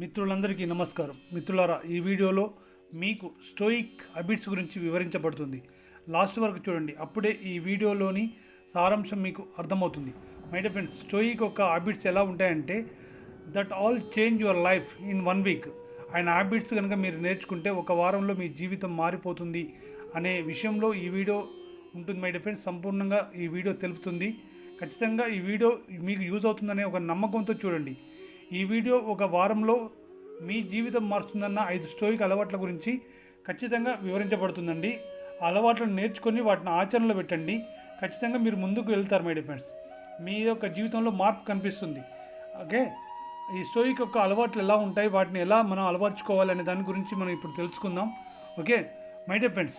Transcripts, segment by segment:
మిత్రులందరికీ నమస్కారం. మిత్రులారా ఈ వీడియోలో మీకు స్టోయిక్ హ్యాబిట్స్ గురించి వివరించబడుతుంది. లాస్ట్ వరకు చూడండి. అప్పుడే ఈ వీడియోలోని సారాంశం మీకు అర్థమవుతుంది. మై డియర్ ఫ్రెండ్స్ స్టోయిక్ యొక్క హ్యాబిట్స్ ఎలా ఉంటాయంటే that all change your life in one week ఆయన హ్యాబిట్స్ కనుక మీరు నేర్చుకుంటే ఒక వారంలో మీ జీవితం మారిపోతుంది అనే విషయంలో ఈ వీడియో ఉంటుంది. మై డియర్ ఫ్రెండ్స్ సంపూర్ణంగా ఈ వీడియో తెలుపుతుంది. ఖచ్చితంగా ఈ వీడియో మీకు యూజ్ అవుతుందనే ఒక నమ్మకంతో చూడండి. ఈ వీడియో ఒక వారంలో మీ జీవితం మార్చుందన్న ఐదు స్టోయిక్ అలవాట్ల గురించి ఖచ్చితంగా వివరించబడుతుందండి. ఆ అలవాట్లను నేర్చుకొని వాటిని ఆచరణలో పెట్టండి. ఖచ్చితంగా మీరు ముందుకు వెళ్తారు మై ఫ్రెండ్స్ మీ యొక్క జీవితంలో మార్పు కనిపిస్తుంది. ఓకే? ఈ స్టోయిక్ యొక్క అలవాట్లు ఎలా ఉంటాయి? వాటిని ఎలా మనం అలవర్చుకోవాలి అనే దాని గురించి మనం ఇప్పుడు తెలుసుకుందాం. ఓకే? మై డే ఫ్రెండ్స్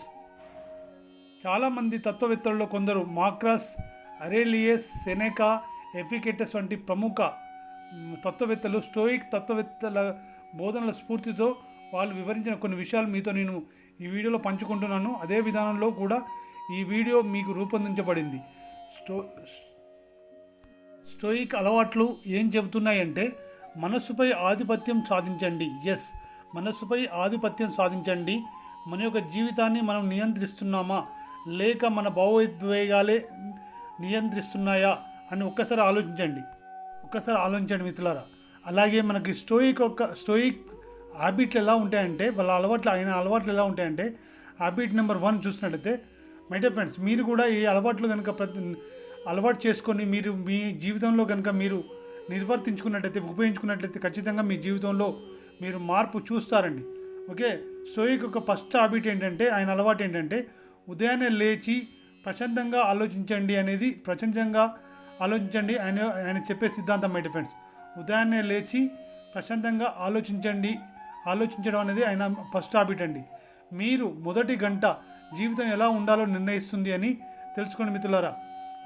చాలామంది తత్వవేత్తల్లో కొందరు మాక్రస్ అరేలియస్ సెనెకా ఎఫికెటస్ వంటి ప్రముఖ తత్వవేత్తలు స్టోయిక్ తత్వవేత్తల బోధనల స్ఫూర్తితో వాళ్ళు వివరించిన కొన్ని విషయాలు మీతో నేను ఈ వీడియోలో పంచుకుంటున్నాను. అదే విధానంలో కూడా ఈ వీడియో మీకు రూపొందించబడింది. స్టో స్టోయిక్ అలవాట్లు ఏం చెబుతున్నాయంటే మనస్సుపై ఆధిపత్యం సాధించండి. ఎస్ మనస్సుపై ఆధిపత్యం సాధించండి. మన యొక్క జీవితాన్ని మనం నియంత్రిస్తున్నామా? లేక మన భావోద్వేగాలే నియంత్రిస్తున్నాయా? అని ఒక్కసారి ఆలోచించండి. ఒక్కసారి ఆలోచించండి మిత్రులారా. అలాగే మనకి స్టోయిక్ ఒక స్టోయిక్ హ్యాబిట్లు ఎలా ఉంటాయంటే వాళ్ళ అలవాట్లు ఆయన అలవాట్లు ఎలా ఉంటాయంటే హ్యాబిట్ నెంబర్ వన్ చూసినట్టయితే మై డియర్ ఫ్రెండ్స్ మీరు కూడా ఈ అలవాట్లు కనుక ప్రతి అలవాటు చేసుకొని మీరు మీ జీవితంలో కనుక మీరు నిర్వర్తించుకున్నట్టయితే ఉపయోగించుకున్నట్లయితే ఖచ్చితంగా మీ జీవితంలో మీరు మార్పు చూస్తారండి. ఓకే? స్టోయిక్ ఒక ఫస్ట్ హ్యాబిట్ ఏంటంటే ఆయన అలవాటు ఏంటంటే ఉదయాన్నే లేచి ప్రశాంతంగా ఆలోచించండి అనేది ప్రశాంతంగా ఆలోచించండి ఆయన ఆయన చెప్పే సిద్ధాంతం మై ఫ్రెండ్స్ ఉదయాన్నే లేచి ప్రశాంతంగా ఆలోచించండి. ఆలోచించడం అనేది ఆయన ఫస్ట్ హాబిట్ అండి. మీరు మొదటి గంట జీవితం ఎలా ఉండాలో నిర్ణయిస్తుంది అని తెలుసుకోండి మిత్రులారా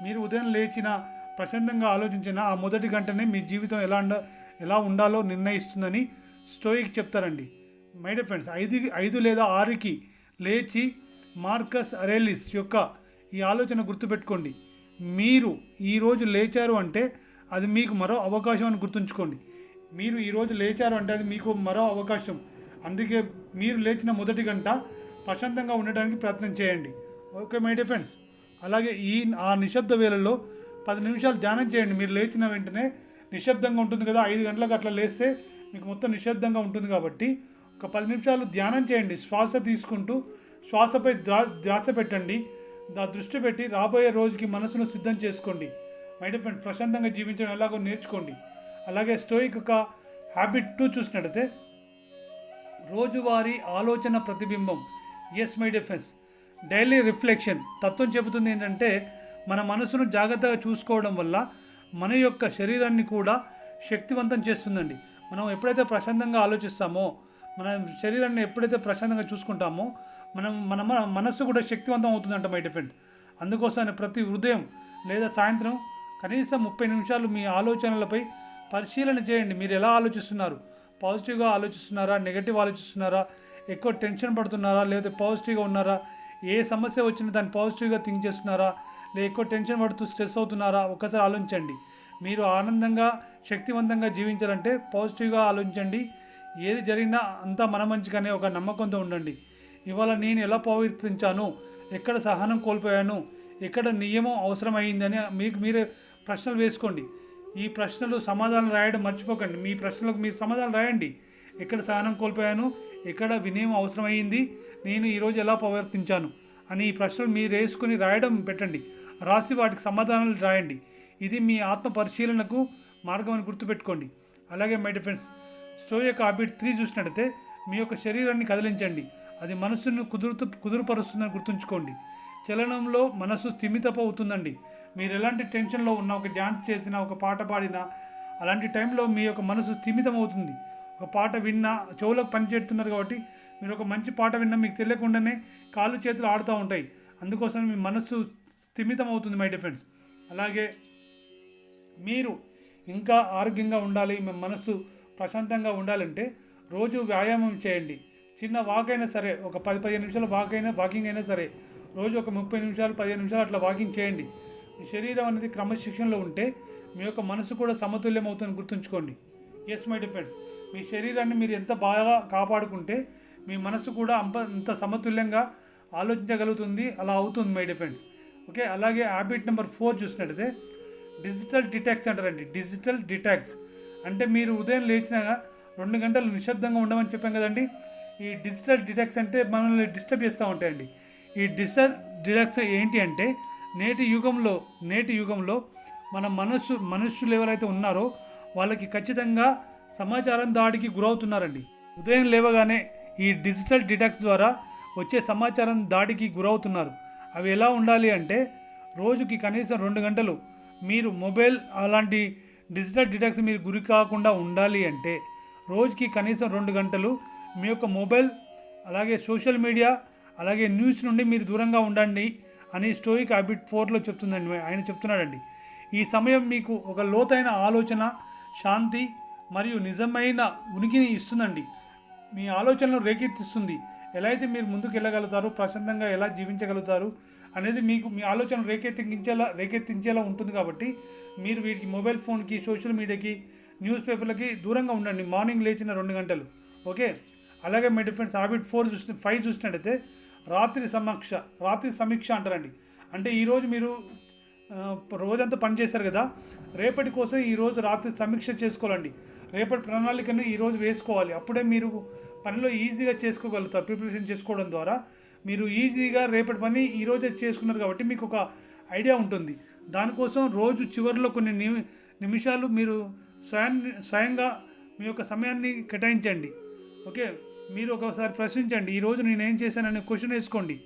మీరు ఉదయం లేచిన ప్రశాంతంగా ఆలోచించిన ఆ మొదటి గంటనే మీ జీవితం ఎలా ఎలా ఉండాలో నిర్ణయిస్తుందని స్టోయిక్ చెప్తారండి. మై డియర్ ఫ్రెండ్స్ ఐదు ఐదు లేదా ఆరుకి లేచి మార్కస్ అరేలిస్ యొక్క ఈ ఆలోచన గుర్తుపెట్టుకోండి. మీరు ఈరోజు లేచారు అంటే అది మీకు మరో అవకాశం అని గుర్తుంచుకోండి. మీరు ఈరోజు లేచారు అంటే అది మీకు మరో అవకాశం. అందుకే మీరు లేచిన మొదటి గంట ప్రశాంతంగా ఉండడానికి ప్రయత్నం చేయండి. ఓకే మై డిఫెండ్స్ అలాగే ఈ ఆ నిశ్శబ్ద వేళల్లో పది నిమిషాలు ధ్యానం చేయండి. మీరు లేచిన వెంటనే నిశ్శబ్దంగా ఉంటుంది కదా ఐదు గంటలకు అట్లా లేస్తే మీకు మొత్తం నిశ్శబ్దంగా ఉంటుంది కాబట్టి ఒక పది నిమిషాలు ధ్యానం చేయండి. శ్వాస తీసుకుంటూ శ్వాసపై ద్రా ధ్యాస పెట్టండి. దా దృష్టి పెట్టి రాబోయే రోజుకి మనసును సిద్ధం చేసుకోండి. మై డియర్ ఫ్రెండ్ ప్రశాంతంగా జీవించడం ఎలాగో నేర్చుకోండి. అలాగే స్టోయిక్ ఒక హ్యాబిట్ టూ చూసినట్టయితే రోజువారీ ఆలోచన ప్రతిబింబం. Yes my defence daily reflection తత్వం చెబుతుంది ఏంటంటే మన మనసును జాగ్రత్తగా చూసుకోవడం వల్ల మన యొక్క శరీరాన్ని కూడా శక్తివంతం చేస్తుందండి. మనం ఎప్పుడైతే ప్రశాంతంగా ఆలోచిస్తామో మన శరీరాన్ని ఎప్పుడైతే ప్రశాంతంగా చూసుకుంటామో మనం మన మన మనస్సు కూడా శక్తివంతం అవుతుందంట మై డిఫెండ్ అందుకోసం ప్రతి ఉదయం లేదా సాయంత్రం కనీసం ముప్పై నిమిషాలు మీ ఆలోచనలపై పరిశీలన చేయండి. మీరు ఎలా ఆలోచిస్తున్నారు? పాజిటివ్గా ఆలోచిస్తున్నారా? నెగటివ్ ఆలోచిస్తున్నారా? ఎక్కువ టెన్షన్ పడుతున్నారా? లేదా పాజిటివ్గా ఉన్నారా? ఏ సమస్య వచ్చినా దాన్ని పాజిటివ్గా థింక్ చేస్తున్నారా? లేదా ఎక్కువ టెన్షన్ పడుతూ స్ట్రెస్ అవుతున్నారా? ఒకసారి ఆలోచించండి. మీరు ఆనందంగా శక్తివంతంగా జీవించాలంటే పాజిటివ్గా ఆలోచించండి. ఏది జరిగినా అంతా మన మంచిగానే ఒక నమ్మకంతో ఉండండి. ఇవాళ నేను ఎలా ప్రవర్తించాను ఎక్కడ సహనం కోల్పోయాను? ఎక్కడ నియమం అవసరమైందని మీకు మీరే ప్రశ్నలు వేసుకోండి. ఈ ప్రశ్నలు సమాధానం రాయడం మర్చిపోకండి. మీ ప్రశ్నలకు మీరు సమాధానం రాయండి. ఎక్కడ సహనం కోల్పోయాను? ఎక్కడ వినయం అవసరమైంది? నేను ఈరోజు ఎలా ప్రవర్తించాను అని ఈ ప్రశ్నలు మీరు వేసుకుని రాయడం పెట్టండి. రాసి వాటికి సమాధానాలు రాయండి. ఇది మీ ఆత్మ పరిశీలనకు మార్గం అని గుర్తుపెట్టుకోండి. అలాగే మై డిఫెన్స్ స్టోయక్ యొక్క త్రీ చూసినట్టయితే మీ యొక్క శరీరాన్ని కదిలించండి. అది మనసును కుదురుతు కుదురుపరుస్తుందని గుర్తుంచుకోండి. చలనంలో మనస్సు స్థిమితపు అవుతుందండి మీరు ఎలాంటి టెన్షన్లో ఉన్న ఒక డ్యాన్స్ చేసినా ఒక పాట పాడినా అలాంటి టైంలో మీ యొక్క మనసు స్థిమితం అవుతుంది ఒక పాట విన్నా చెవులకు పనిచేస్తున్నారు కాబట్టి మీరు ఒక మంచి పాట విన్నా మీకు తెలియకుండానే కాళ్ళు చేతులు ఆడుతూ ఉంటాయి. అందుకోసం మీ మనస్సు స్థిమితం అవుతుంది మై డిఫెండ్స్ అలాగే మీరు ఇంకా ఆరోగ్యంగా ఉండాలి. మీ మనస్సు ప్రశాంతంగా ఉండాలంటే రోజు వ్యాయామం చేయండి. చిన్న వాక్ అయినా సరే ఒక పది పదిహేను నిమిషాలు వాక్ అయినా వాకింగ్ అయినా సరే రోజు ఒక ముప్పై నిమిషాలు పదిహేను నిమిషాలు అట్లా వాకింగ్ చేయండి. మీ శరీరం అనేది క్రమశిక్షణలో ఉంటే మీ యొక్క మనసు కూడా సమతుల్యం అవుతుందని గుర్తుంచుకోండి. ఎస్ మై డిఫెండ్స్ మీ శరీరాన్ని మీరు ఎంత బాగా కాపాడుకుంటే మీ మనసు కూడా అంత అంత సమతుల్యంగా ఆలోచించగలుగుతుంది అలా అవుతుంది మై డిఫెండ్స్ ఓకే అలాగే హ్యాబిట్ నెంబర్ ఫోర్ చూసినట్టయితే డిజిటల్ డిటాక్స్ అంటారండి. డిజిటల్ డిటాక్స్ అంటే మీరు ఉదయం లేచినాక రెండు గంటలు నిశ్శబ్దంగా ఉండమని చెప్పాం కదండి. ఈ డిజిటల్ డిటాక్స్ అంటే మనల్ని డిస్టర్బ్ చేస్తూ ఉంటాయండి. ఈ డిజిటల్ డిటాక్స్ ఏంటి అంటే నేటి యుగంలో నేటి యుగంలో మన మనస్సు మనుషులు ఎవరైతే ఉన్నారో వాళ్ళకి ఖచ్చితంగా సమాచారం దాడికి గురవుతున్నారండి. ఉదయం లేవగానే ఈ డిజిటల్ డిటాక్స్ ద్వారా వచ్చే సమాచారం దాడికి గురవుతున్నారు. అవి ఎలా ఉండాలి అంటే రోజుకి కనీసం రెండు గంటలు మీరు మొబైల్ అలాంటి డిజిటల్ డిటాక్స్ మీరు గురి కాకుండా ఉండాలి అంటే రోజుకి కనీసం రెండు గంటలు మీ యొక్క మొబైల్ అలాగే సోషల్ మీడియా అలాగే న్యూస్ నుండి మీరు దూరంగా ఉండండి అని స్టోరీ హ్యాబిట్ ఫోర్లో చెప్తుందండి ఆయన చెప్తున్నాడండి. ఈ సమయం మీకు ఒక లోతైన ఆలోచన శాంతి మరియు నిజమైన ఉనికిని ఇస్తుందండి. మీ ఆలోచనలు రేకెత్తిస్తుంది. ఎలా అయితే మీరు ముందుకు వెళ్ళగలుగుతారు ప్రశాంతంగా ఎలా జీవించగలుగుతారు అనేది మీకు మీ ఆలోచన రేకెత్తించేలా రేకెత్తించేలా ఉంటుంది కాబట్టి మీరు వీటికి మొబైల్ ఫోన్కి సోషల్ మీడియాకి న్యూస్ పేపర్లకి దూరంగా ఉండండి. మార్నింగ్ లేచిన రెండు గంటలు. ఓకే? అలాగే మై డిఫరెంట్స్ హ్యాబిట్ ఫోర్ చూసిన ఫైవ్ చూసినట్టయితే రాత్రి సమీక్ష రాత్రి సమీక్ష అంటారండి. అంటే ఈరోజు మీరు రోజంతా పని చేస్తారు కదా. రేపటి కోసం ఈరోజు రాత్రి సమీక్ష చేసుకోవాలండి. రేపటి ప్రణాళికను ఈరోజు వేసుకోవాలి. అప్పుడే మీరు పనిలో ఈజీగా చేసుకోగలుగుతారు. ప్రిపరేషన్ చేసుకోవడం ద్వారా మీరు ఈజీగా రేపటి పని ఈరోజే చేసుకున్నారు కాబట్టి మీకు ఒక ఐడియా ఉంటుంది. దానికోసం రోజు చివరిలో కొన్ని నిమి నిమిషాలు మీరు స్వయాన్ని స్వయంగా మీ యొక్క సమయాన్ని కేటాయించండి. ఓకే? మీరు ఒకసారి ప్రశ్నించండి. ఈరోజు నేనేం చేశాను చేశానని క్వశ్చన్ వేసుకోండి.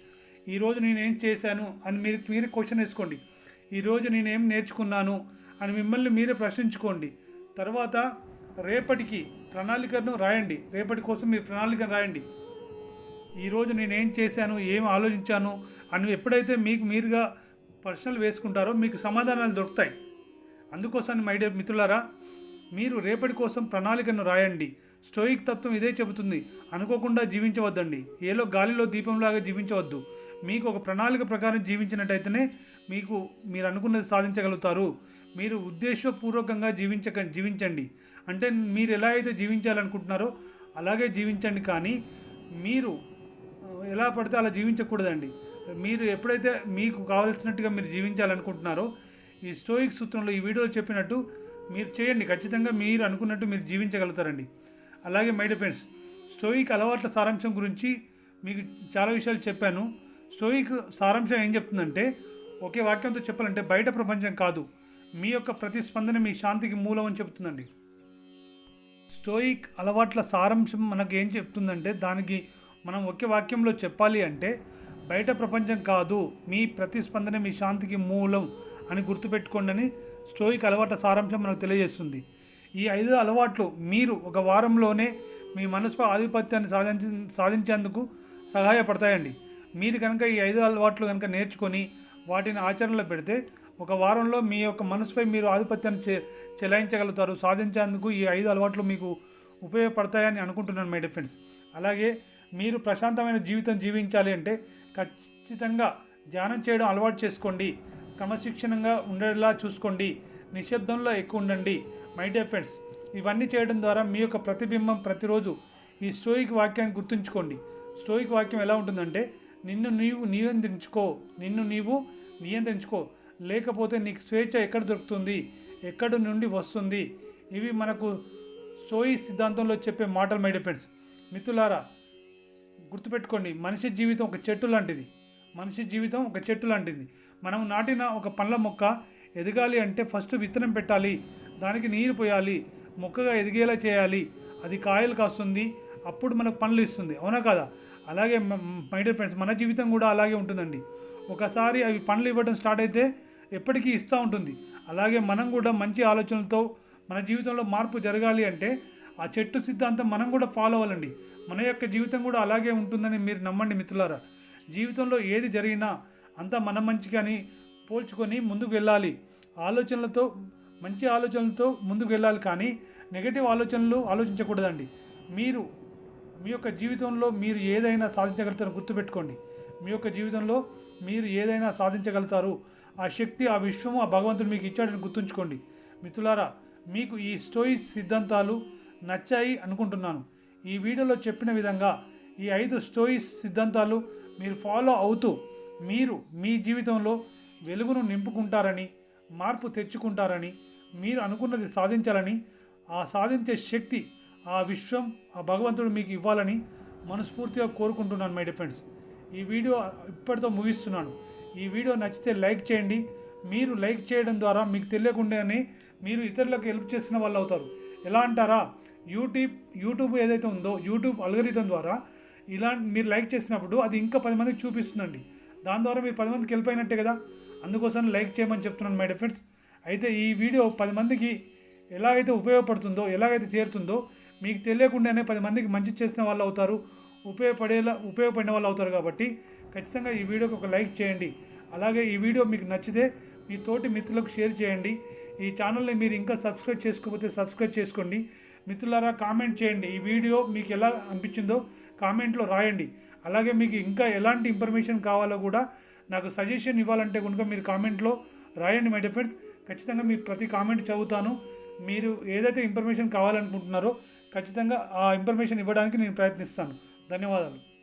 ఈరోజు నేనేం చేశాను అని మీరు మీరు క్వశ్చన్ వేసుకోండి. ఈరోజు నేనేం నేర్చుకున్నాను అని మిమ్మల్ని మీరే ప్రశ్నించుకోండి. తర్వాత రేపటికి ప్రణాళికను రాయండి. రేపటి కోసం మీరు ప్రణాళికను రాయండి. ఈరోజు నేనేం చేశాను ఏం ఆలోచించాను అని ఎప్పుడైతే మీకు మీరుగా ప్రశ్నలు వేసుకుంటారో మీకు సమాధానాలు దొరుకుతాయి. అందుకోసం మై డియర్ మిత్రులారా మీరు రేపటి కోసం ప్రణాళికను రాయండి. స్టోయిక్ తత్వం ఇదే చెబుతుంది. అనుకోకుండా జీవించవద్దండి. ఏలో గాలిలో దీపంలాగా జీవించవద్దు. మీకు ఒక ప్రణాళిక ప్రకారం జీవించినట్టయితేనే మీకు మీరు అనుకున్నది సాధించగలుగుతారు. మీరు ఉద్దేశపూర్వకంగా జీవించక జీవించండి. అంటే మీరు ఎలా అయితే జీవించాలనుకుంటున్నారో అలాగే జీవించండి కానీ మీరు ఎలా పడితే అలా జీవించకూడదండి. మీరు ఎప్పుడైతే మీకు కావాల్సినట్టుగా మీరు జీవించాలనుకుంటున్నారో ఈ స్టోయిక్ సూత్రంలో ఈ వీడియోలో చెప్పినట్టు మీరు చేయండి. ఖచ్చితంగా మీరు అనుకున్నట్టు మీరు జీవించగలుగుతారండి. అలాగే మై ఫ్రెండ్స్ స్టోయిక్ అలవాట్ల సారాంశం గురించి మీకు చాలా విషయాలు చెప్పాను. స్టోయిక్ సారాంశం ఏం చెప్తుందంటే ఒకే వాక్యంతో చెప్పాలంటే బయట ప్రపంచం కాదు. మీ యొక్క ప్రతిస్పందన మీ శాంతికి మూలం అని చెప్తుందండి. స్టోయిక్ అలవాట్ల సారాంశం మనకు ఏం చెప్తుందంటే దానికి మనం ఒకే వాక్యంలో చెప్పాలి అంటే బయట ప్రపంచం కాదు మీ ప్రతిస్పందన మీ శాంతికి మూలం అని గుర్తుపెట్టుకోండి అని స్టోయిక్ అలవాట్ల సారాంశం మనకు తెలియజేస్తుంది. ఈ ఐదు అలవాట్లు మీరు ఒక వారంలోనే మీ మనసుపై ఆధిపత్యాన్ని సాధించి సాధించేందుకు సహాయపడతాయండి. మీరు కనుక ఈ ఐదు అలవాట్లు కనుక నేర్చుకొని వాటిని ఆచరణలో పెడితే ఒక వారంలో మీ యొక్క మనసుపై మీరు ఆధిపత్యాన్ని చె చెలాయించగలుగుతారు. సాధించేందుకు ఈ ఐదు అలవాట్లు మీకు ఉపయోగపడతాయని అనుకుంటున్నాను మై డిఫెండ్స్ అలాగే మీరు ప్రశాంతమైన జీవితం జీవించాలి అంటే ఖచ్చితంగా ధ్యానం చేయడం అలవాటు చేసుకోండి. క్రమశిక్షణంగా ఉండేలా చూసుకోండి. నిశ్శబ్దంలో ఎక్కువ ఉండండి. మై డియర్ ఫ్రెండ్స్ ఇవన్నీ చేయడం ద్వారా మీ యొక్క ప్రతిబింబం ప్రతిరోజు ఈ స్టోయిక్ వాక్యాన్ని గుర్తుంచుకోండి. స్టోయిక్ వాక్యం ఎలా ఉంటుందంటే నిన్ను నీవు నియంత్రించుకో నిన్ను నీవు నియంత్రించుకో. లేకపోతే నీకు స్వేచ్ఛ ఎక్కడ దొరుకుతుంది? ఎక్కడి నుండి వస్తుంది? ఇవి మనకు సోయి సిద్ధాంతంలో చెప్పే మాటలు మై డియర్ ఫ్రెండ్స్ మిత్రులారా గుర్తుపెట్టుకోండి మనిషి జీవితం ఒక చెట్టు లాంటిది. మనిషి జీవితం ఒక చెట్టు లాంటిది. మనం నాటిన ఒక పండ్ల మొక్క ఎదగాలి అంటే ఫస్ట్ విత్తనం పెట్టాలి దానికి నీరు పోయాలి మొక్కగా ఎదిగేలా చేయాలి. అది కాయలు కాస్తుంది అప్పుడు మనకు పనులు ఇస్తుంది. అవునా కదా? అలాగే మై డియర్ ఫ్రెండ్స్ మన జీవితం కూడా అలాగే ఉంటుందండి. ఒకసారి అవి పనులు ఇవ్వడం స్టార్ట్ అయితే ఎప్పటికీ ఇస్తూ ఉంటుంది. అలాగే మనం కూడా మంచి ఆలోచనలతో మన జీవితంలో మార్పు జరగాలి అంటే ఆ చెట్టు సిద్ధాంతం మనం కూడా ఫాలో అవ్వాలండి. మన యొక్క జీవితం కూడా అలాగే ఉంటుందని మీరు నమ్మండి మిత్రులారా. జీవితంలో ఏది జరిగినా అంతా మన మంచిగాని పోల్చుకొని ముందుకు వెళ్ళాలి. ఆలోచనలతో మంచి ఆలోచనలతో ముందుకు వెళ్ళాలి కానీ నెగటివ్ ఆలోచనలు ఆలోచించకూడదండి. మీరు మీ యొక్క జీవితంలో మీరు ఏదైనా సాధించగలుగుతారో గుర్తుపెట్టుకోండి. మీ యొక్క జీవితంలో మీరు ఏదైనా సాధించగలుగుతారు. ఆ శక్తి ఆ విశ్వము ఆ భగవంతుడు మీకు ఇచ్చాడని గుర్తుంచుకోండి. మిత్రులారా మీకు ఈ స్టోయిస్ సిద్ధాంతాలు నచ్చాయి అనుకుంటున్నాను. ఈ వీడియోలో చెప్పిన విధంగా ఈ ఐదు స్టోయిస్ సిద్ధాంతాలు మీరు ఫాలో అవుతూ మీరు మీ జీవితంలో వెలుగును నింపుకుంటారని మార్పు తెచ్చుకుంటారని మీరు అనుకున్నది సాధించాలని ఆ సాధించే శక్తి ఆ విశ్వం ఆ భగవంతుడు మీకు ఇవ్వాలని మనస్ఫూర్తిగా కోరుకుంటున్నాను మై డిఫెండ్స్ ఈ వీడియో ఇప్పటితో ముగిస్తున్నాను. ఈ వీడియో నచ్చితే లైక్ చేయండి. మీరు లైక్ చేయడం ద్వారా మీకు తెలియకుండానే మీరు ఇతరులకు హెల్ప్ చేసిన వాళ్ళు అవుతారు. ఎలా అంటారా? యూట్యూబ్ యూట్యూబ్ ఏదైతే ఉందో యూట్యూబ్ అల్గరిథం ద్వారా ఇలా మీరు లైక్ చేసినప్పుడు అది ఇంకా పది మందికి చూపిస్తుందండి. దాని ద్వారా మీరు పది మందికి వెళ్ళిపోయినట్టే కదా? అందుకోసం లైక్ చేయమని చెప్తున్నాను మై డిఫెండ్స్ అయితే ఈ వీడియో పది మందికి ఎలాగైతే ఉపయోగపడుతుందో ఎలాగైతే చేరుతుందో మీకు తెలియకుండానే పది మందికి మంచి చేసిన వాళ్ళు అవుతారు ఉపయోగపడేలా ఉపయోగపడిన వాళ్ళు అవుతారు కాబట్టి ఖచ్చితంగా ఈ వీడియోకి ఒక లైక్ చేయండి. అలాగే ఈ వీడియో మీకు నచ్చితే మీ తోటి మిత్రులకు షేర్ చేయండి. ఈ ఛానల్ని మీరు ఇంకా సబ్స్క్రైబ్ చేసుకోకపోతే సబ్స్క్రైబ్ చేసుకోండి. మిత్రులారా కామెంట్ చేయండి. ఈ వీడియో మీకు ఎలా అనిపించిందో కామెంట్లో రాయండి. అలాగే మీకు ఇంకా ఎలాంటి ఇన్ఫర్మేషన్ కావాలో కూడా నాకు సజెషన్ ఇవ్వాలంటే కనుక మీరు కామెంట్లో రాయండి మై ఫ్రెండ్స్ ఖచ్చితంగా మీ ప్రతి కామెంట్ చదువుతాను. మీరు ఏదైతే ఇన్ఫర్మేషన్ కావాలనుకుంటున్నారో ఖచ్చితంగా ఆ ఇన్ఫర్మేషన్ ఇవ్వడానికి నేను ప్రయత్నిస్తాను. ధన్యవాదాలు.